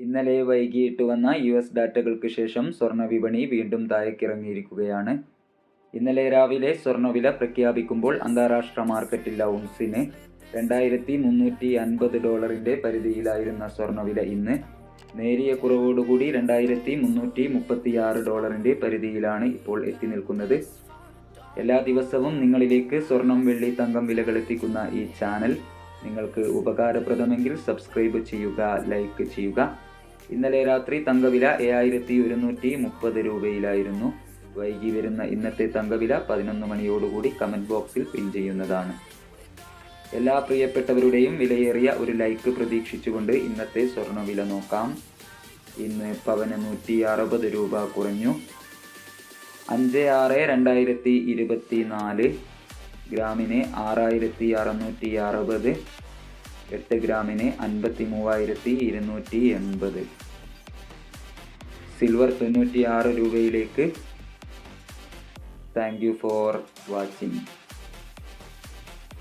ഇന്നലെ വൈകിട്ട് വന്ന യു എസ് ഡാറ്റകൾക്ക് ശേഷം സ്വർണ വീണ്ടും താഴേക്കിറങ്ങിയിരിക്കുകയാണ്. ഇന്നലെ രാവിലെ സ്വർണവില പ്രഖ്യാപിക്കുമ്പോൾ അന്താരാഷ്ട്ര മാർക്കറ്റിൽ ഔൺസിന് രണ്ടായിരത്തി മുന്നൂറ്റി അൻപത് ഡോളറിന്റെ പരിധിയിലായിരുന്ന സ്വർണവില ഇന്ന് നേരിയ കുറവോടുകൂടി രണ്ടായിരത്തി മുന്നൂറ്റി മുപ്പത്തി ആറ് ഡോളറിന്റെ പരിധിയിലാണ് ഇപ്പോൾ എത്തി നിൽക്കുന്നത്. എല്ലാ ദിവസവും നിങ്ങളിലേക്ക് സ്വർണം വെള്ളി തങ്കം വിലകൾ എത്തിക്കുന്ന ഈ ചാനൽ നിങ്ങൾക്ക് ഉപകാരപ്രദമെങ്കിൽ സബ്സ്ക്രൈബ് ചെയ്യുക ലൈക്ക് ചെയ്യുക. ഇന്നലെ രാത്രി തങ്കവില ഏഴായിരത്തി ഒരുന്നൂറ്റി മുപ്പത് രൂപയിലായിരുന്നു. വൈകി വരുന്ന ഇന്നത്തെ തങ്കവില പതിനൊന്ന് മണിയോടുകൂടി കമന്റ് ബോക്സിൽ പിൻ ചെയ്യുന്നതാണ്. എല്ലാ പ്രിയപ്പെട്ടവരുടെയും വിലയേറിയ ഒരു ലൈക്ക് പ്രതീക്ഷിച്ചുകൊണ്ട് ഇന്നത്തെ സ്വർണവില നോക്കാം. ഇന്ന് പവന് നൂറ്റി അറുപത് രൂപ കുറഞ്ഞു. അഞ്ച് ആറ് രണ്ടായിരത്തി ഇരുപത്തി നാല് ഗ്രാമിന് ആറായിരത്തി അറുന്നൂറ്റി അറുപത് എട്ട് ഗ്രാമിന് അൻപത്തി മൂവായിരത്തി ഇരുന്നൂറ്റി എൺപത്. സിൽവർ തൊണ്ണൂറ്റി ആറ് രൂപയിലേക്ക്. Thank you for watching